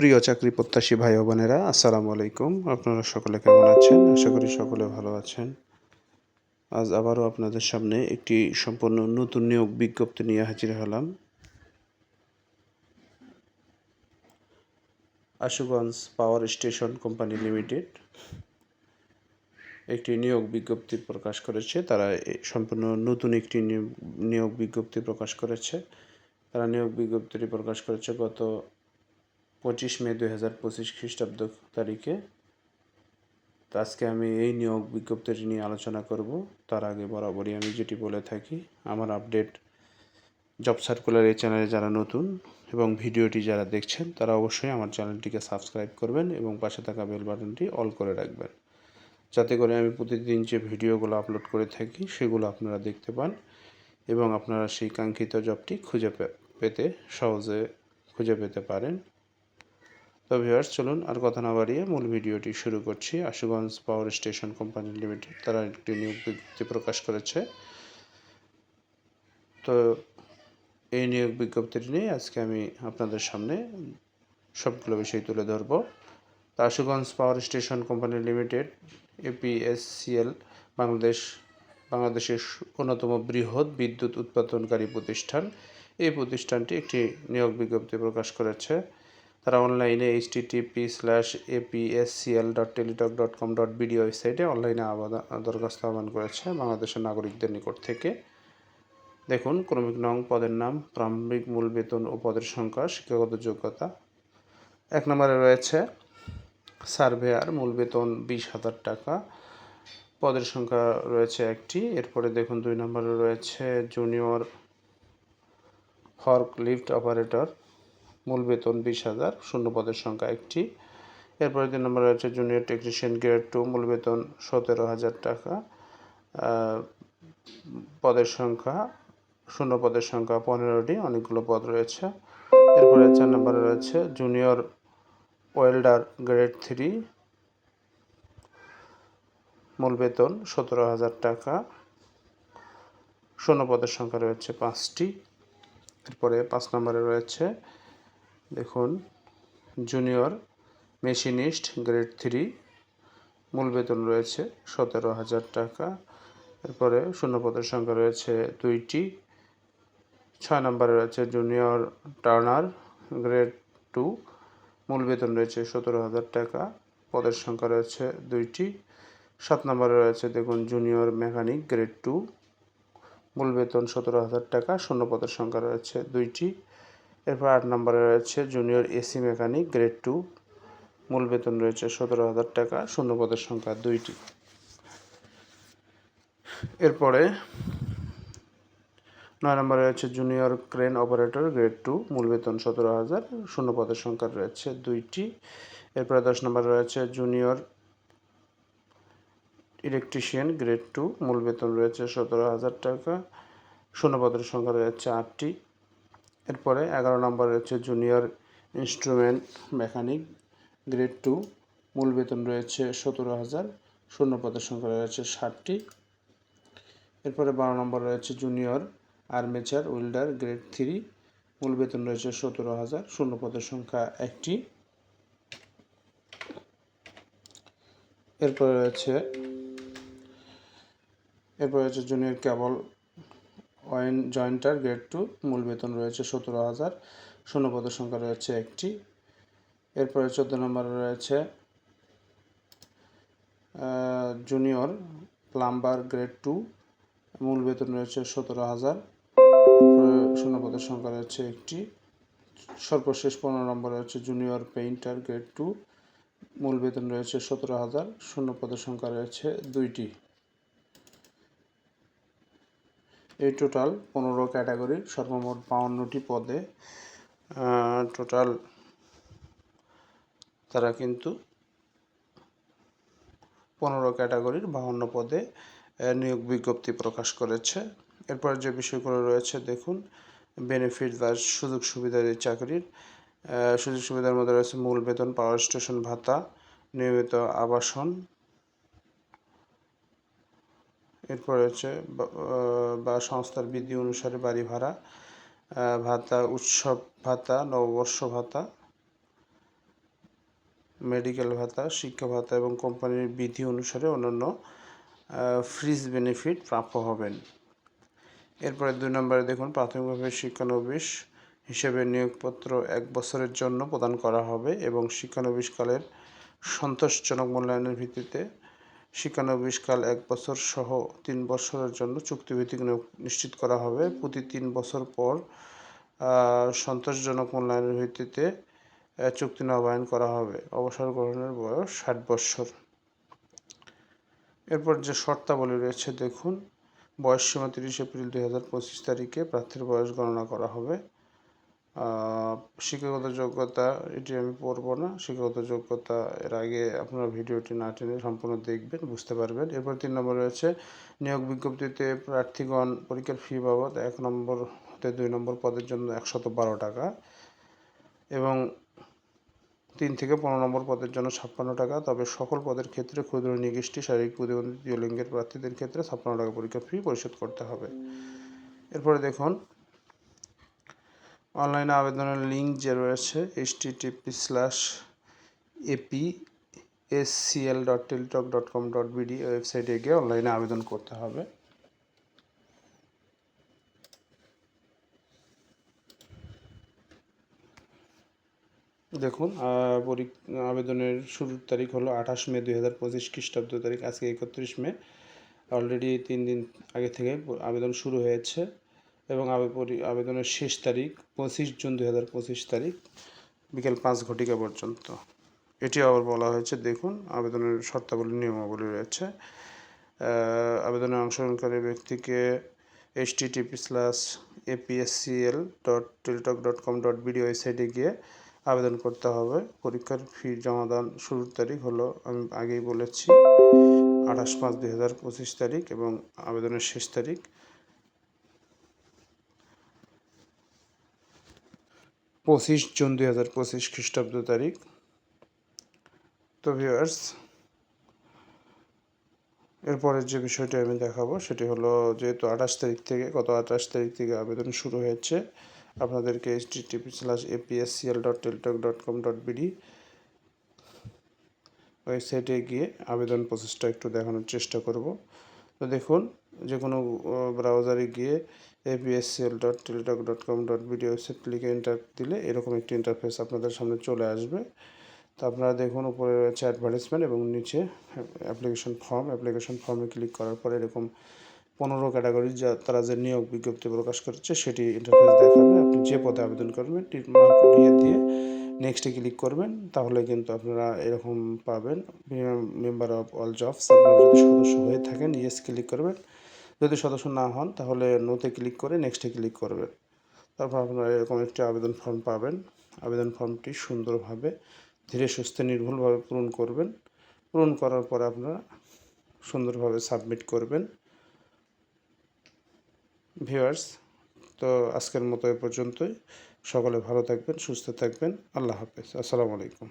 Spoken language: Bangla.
প্রিয় চাকরি প্রত্যাশী ভাই ও বোনেরা, আসসালামু আলাইকুম। আপনারা সকলে কেমন আছেন? আশা করি সকলে ভালো আছেন। আজ আবারও আপনাদের সামনে একটি সম্পূর্ণ নতুন নিয়োগ বিজ্ঞপ্তি নিয়ে হাজির হলাম। Ashuganj power station company limited একটি নিয়োগ বিজ্ঞপ্তি প্রকাশ করেছে। তারা সম্পূর্ণ নতুন একটি নিয়োগ- নিয়োগ বিজ্ঞপ্তি প্রকাশ করেছে। তারা নিয়োগ বিজ্ঞপ্তিটি প্রকাশ করেছে গত পঁচিশ মে দুই হাজার পঁচিশ খ্রিস্টাব্দ তারিখে আজকে আমি এই নিয়োগ বিজ্ঞপ্তিটি নিয়ে আলোচনা করব। তার আগে বরাবরই আমি যেটি বলে থাকি, আমার আপডেট জব সার্কুলার এই চ্যানেলে যারা নতুন এবং ভিডিওটি যারা দেখছেন, তারা অবশ্যই আমার চ্যানেলটিকে সাবস্ক্রাইব করবেন এবং পাশে থাকা বেল বাটনটি অল করে রাখবেন। যাতে করে আমি প্রতিদিন যে ভিডিওগুলো আপলোড করে থাকি, সেগুলো আপনারা দেখতে পান এবং আপনারা সেই কাঙ্ক্ষিত জবটি খুঁজে পেতে সহজে খুঁজে পেতে পারেন। তো ভিউয়ার্স, চলুন আর কথা না বাড়িয়ে মূল ভিডিওটি শুরু করছি। Ashuganj power station company limited তারা একটি নিয়োগ বিজ্ঞপ্তি প্রকাশ করেছে। তো এই নিয়োগ বিজ্ঞপ্তিটি নিয়ে আজকে আমি আপনাদের সামনে সবগুলো বিষয় তুলে ধরব। তো Ashuganj power station company limited, APSCL, Bangladesh, বাংলাদেশের অন্যতম বৃহৎ বিদ্যুৎ উৎপাদনকারী প্রতিষ্ঠান। এই প্রতিষ্ঠানটি একটি নিয়োগ বিজ্ঞপ্তি প্রকাশ করেছে। তারা অনলাইনে H TTP slash APSCL dot Teletalk dot com dot BD ওয়েবসাইটে অনলাইনে আবেদন দরখাস্ত আহ্বান করেছে বাংলাদেশের নাগরিকদের নিকট থেকে। দেখুন, ক্রমিক নং পদের নাম, প্রারম্ভিক মূল বেতন ও পদের সংখ্যা, শিক্ষাগত যোগ্যতা। এক নম্বরে রয়েছে সার্ভেয়ার, মূল বেতন বিশ হাজার টাকা। পদের সংখ্যা রয়েছে একটি। এরপরে দেখুন, দুই নম্বরে রয়েছে জুনিয়র ফর্ক লিফট অপারেটর মূল বেতন বিশ হাজার, শূন্য পদের সংখ্যা একটি। এরপরে তিন নম্বরে রয়েছে জুনিয়র টেকনিশিয়ান গ্রেড টু মূল বেতন সতেরো হাজার টাকা পদের সংখ্যা, শূন্য পদের সংখ্যা পনেরোটি, অনেকগুলো পদ রয়েছে। এরপরে চার নম্বরে রয়েছে জুনিয়র ওয়েল্ডার গ্রেড থ্রি মূল বেতন সতেরো হাজার টাকা, শূন্য পদের সংখ্যা রয়েছে পাঁচটি। এরপরে পাঁচ নম্বরে রয়েছে দেখুন জুনিয়র মেশিনিস্ট গ্রেড থ্রি মূল বেতন রয়েছে সতেরো হাজার টাকা। এরপরে শূন্য পদের সংখ্যা রয়েছে দুইটি। ছয় নম্বরে রয়েছে জুনিয়র টার্নার গ্রেড টু মূল বেতন রয়েছে সতেরো হাজার টাকা। পদের সংখ্যা রয়েছে দুইটি। সাত নম্বরে রয়েছে দেখুন জুনিয়র মেকানিক গ্রেড টু মূল বেতন সতেরো হাজার টাকা। শূন্য পদের সংখ্যা রয়েছে দুইটি। এরপর আট নম্বরে রয়েছে junior AC mechanic grade two মূল বেতন রয়েছে সতেরো হাজার টাকা, শূন্য পদের সংখ্যা দুইটি। এরপরে নয় নম্বরে রয়েছে junior crane operator grade two মূল বেতন সতেরো হাজার, শূন্য পদের সংখ্যা রয়েছে দুইটি। এরপরে দশ নম্বরে রয়েছে জুনিয়র ইলেকট্রিশিয়ান গ্রেড টু মূল বেতন রয়েছে সতেরো হাজার টাকা, শূন্য পদের সংখ্যা রয়েছে আটটি। এরপরে এগারো নম্বরে রয়েছে junior instrument mechanic grade two মূল বেতন রয়েছে সতেরো হাজার, শূন্য পদের সংখ্যা রয়েছে ষাটটি। এরপরে বারো নম্বর রয়েছে junior armature welder grade three মূল বেতন রয়েছে সতেরো হাজার, শূন্য পদের সংখ্যা একটি। এরপরে রয়েছে এরপরে রয়েছে জুনিয়র কেবল ওয়েন জয়েন্টার গ্রেড টু, মূল বেতন রয়েছে সতেরো হাজার। শূন্য পদের সংখ্যা রয়েছে একটি। এরপরে চোদ্দ নম্বরে রয়েছে জুনিয়র প্লাম্বার গ্রেড টু মূল বেতন রয়েছে সতেরো হাজার। শূন্য পদের সংখ্যা রয়েছে একটি। সর্বশেষ পনেরো নম্বরে রয়েছে জুনিয়র পেইন্টার গ্রেড টু মূল বেতন রয়েছে সতেরো হাজার। শূন্য পদের সংখ্যা রয়েছে দুইটি। এই টোটাল পনেরো ক্যাটাগরির সর্বমোট বাউন্নটি পদে টোটাল তারা কিন্তু পনেরো ক্যাটাগরির বাহান্ন পদে নিয়োগ বিজ্ঞপ্তি প্রকাশ করেছে। এরপর যে বিষয়গুলো রয়েছে, দেখুন বেনিফিট বা সুযোগ সুবিধার এই চাকরির সুযোগ সুবিধার মধ্যে রয়েছে মূল বেতন পাওয়ার স্টেশন ভাতা, নিয়মিত আবাসন এরপর হচ্ছে বা- সংস্থার বিধি অনুসারে বাড়ি ভাড়া ভাতা, উৎসব ভাতা, নববর্ষ ভাতা, মেডিকেল ভাতা, শিক্ষা ভাতা এবং কোম্পানির বিধি অনুসারে অন্যান্য ফ্রিজ বেনিফিট প্রাপ্য হবেন। এরপরে দুই নম্বরে দেখুন, প্রাথমিকভাবে শিক্ষানবিশ হিসেবে নিয়োগপত্র এক বছরের জন্য প্রদান করা হবে এবং শিক্ষানবিশকালের সন্তোষজনক মূল্যায়নের ভিত্তিতে শিক্ষানবিশকাল এক বছর সহ তিন বছরের জন্য চুক্তিভিত্তিক নিয়োগ নিশ্চিত করা হবে। প্রতি তিন বছর পর সন্তোষজনক মূল্যায়নের ভিত্তিতে চুক্তি নবায়ন করা হবে। অবসর গ্রহণের বয়স ষাট বৎসর এরপর যে শর্তাবলী রয়েছে, দেখুন। বয়স সীমা তিরিশ এপ্রিল দুই হাজার পঁচিশ তারিখে প্রার্থীর বয়স গণনা করা হবে। শিক্ষাগত যোগ্যতা এটি আমি পড়ব না। শিক্ষাগত যোগ্যতা এর আগে আপনারা ভিডিওটি না টেনে সম্পূর্ণ দেখবেন, বুঝতে পারবেন। এরপর তিন নম্বর রয়েছে, নিয়োগ বিজ্ঞপ্তিতে প্রার্থীগণ পরীক্ষার ফি বাবদ এক নম্বর হতে দুই নম্বর পদের জন্য একশত বারো টাকা এবং তিন থেকে পনেরো নম্বর পদের জন্য ছাপ্পান্ন টাকা। তবে সকল পদের ক্ষেত্রে ক্ষুদ্র নিগোষ্ঠী শারীরিক প্রতিবন্ধী লিঙ্গের প্রার্থীদের ক্ষেত্রে ছাপ্পান্ন টাকা পরীক্ষা ফি পরিশোধ করতে হবে। এরপরে দেখুন অনলাইনে আবেদনের লিঙ্ক যে রয়েছে H TP slash AP S CL dot Teletalk dot com dot BD ওয়েবসাইটে গিয়ে অনলাইনে আবেদন করতে হবে। দেখুন আবেদনের শুরুর তারিখ হলো আঠাশ মে দুই হাজার পঁচিশ, খ্রিস্টাব্দ তারিখ আজকে একত্রিশ মে। অলরেডি তিন দিন আগে থেকে আবেদন শুরু হয়েছে। এবং আবেদনের শেষ তারিখ পঁচিশ জুন দুই হাজার পঁচিশ তারিখ বিকেল পাঁচ ঘটিকা পর্যন্ত। এটি আবার বলা হয়েছে, দেখুন, আবেদনের শর্তাবলী নিয়মাবলী রয়েছে। আবেদনে অংশগ্রহণকারী ব্যক্তিকে H TP slash APSCL dot Teletalk dot com dot BD ওয়েবসাইটে গিয়ে আবেদন করতে হবে। পরীক্ষার ফি জমা জমাদান শুরুর তারিখ হলো, আমি আগেই বলেছি, আঠাশ পাঁচ দুই হাজার পঁচিশ তারিখ এবং আবেদনের শেষ তারিখ পঁচিশ জুন দুই হাজার পঁচিশ খ্রিস্টাব্দ তারিখ। তো ভিউয়ার্স এরপরের যে বিষয়টি আমি দেখাবো সেটি হলো যেহেতু আঠাশ তারিখ থেকে, গত আঠাশ তারিখ থেকে আবেদন শুরু হয়েছে, আপনাদেরকে H TP slash APSCL dot Teletalk dot com dot BD ওয়েবসাইটে গিয়ে আবেদন প্রসেসটা একটু দেখানোর চেষ্টা করব। তো দেখুন, যে কোনো ব্রাউজারে গিয়ে APSCL dot Teletalk dot com dot BD website লিখে এন্টার দিলে এরকম একটি ইন্টারফেস আপনাদের সামনে চলে আসবে। তো আপনারা দেখুন, উপরে রয়েছে অ্যাডভার্টাইজমেন্ট এবং নিচে অ্যাপ্লিকেশন ফর্ম অ্যাপ্লিকেশন ফর্মে ক্লিক করার পরে এরকম পনেরো ক্যাটাগরি যা তারা যে নিয়োগ বিজ্ঞপ্তি প্রকাশ করেছে, সেটি ইন্টারফেস দেখাবে। আপনি যে পদে আবেদন করবেন, টিক মার্ক উঠিয়ে দিয়ে নেক্সটে ক্লিক করবেন, তাহলে কিন্তু আপনারা এরকম পাবেন। মেম্বার অফ অল জবস আপনারা যদি সদস্য হয়ে থাকেন ইয়েস ক্লিক করবেন। যদি সদস্য না হন, তাহলে নোতে ক্লিক করে নেক্সটে ক্লিক করবেন তারপর আপনারা এরকম একটি আবেদন ফর্ম পাবেন। আবেদন ফর্মটি সুন্দরভাবে ধীরে সুস্থে নির্ভুলভাবে পূরণ করবেন। পূরণ করার পর আপনারা সুন্দরভাবে সাবমিট করবেন। ভিউয়ার্স তো আজকের মতো এ পর্যন্তই। সকলে ভালো থাকবেন, সুস্থ থাকবেন। আল্লাহ হাফেজ। আসসালামু আলাইকুম।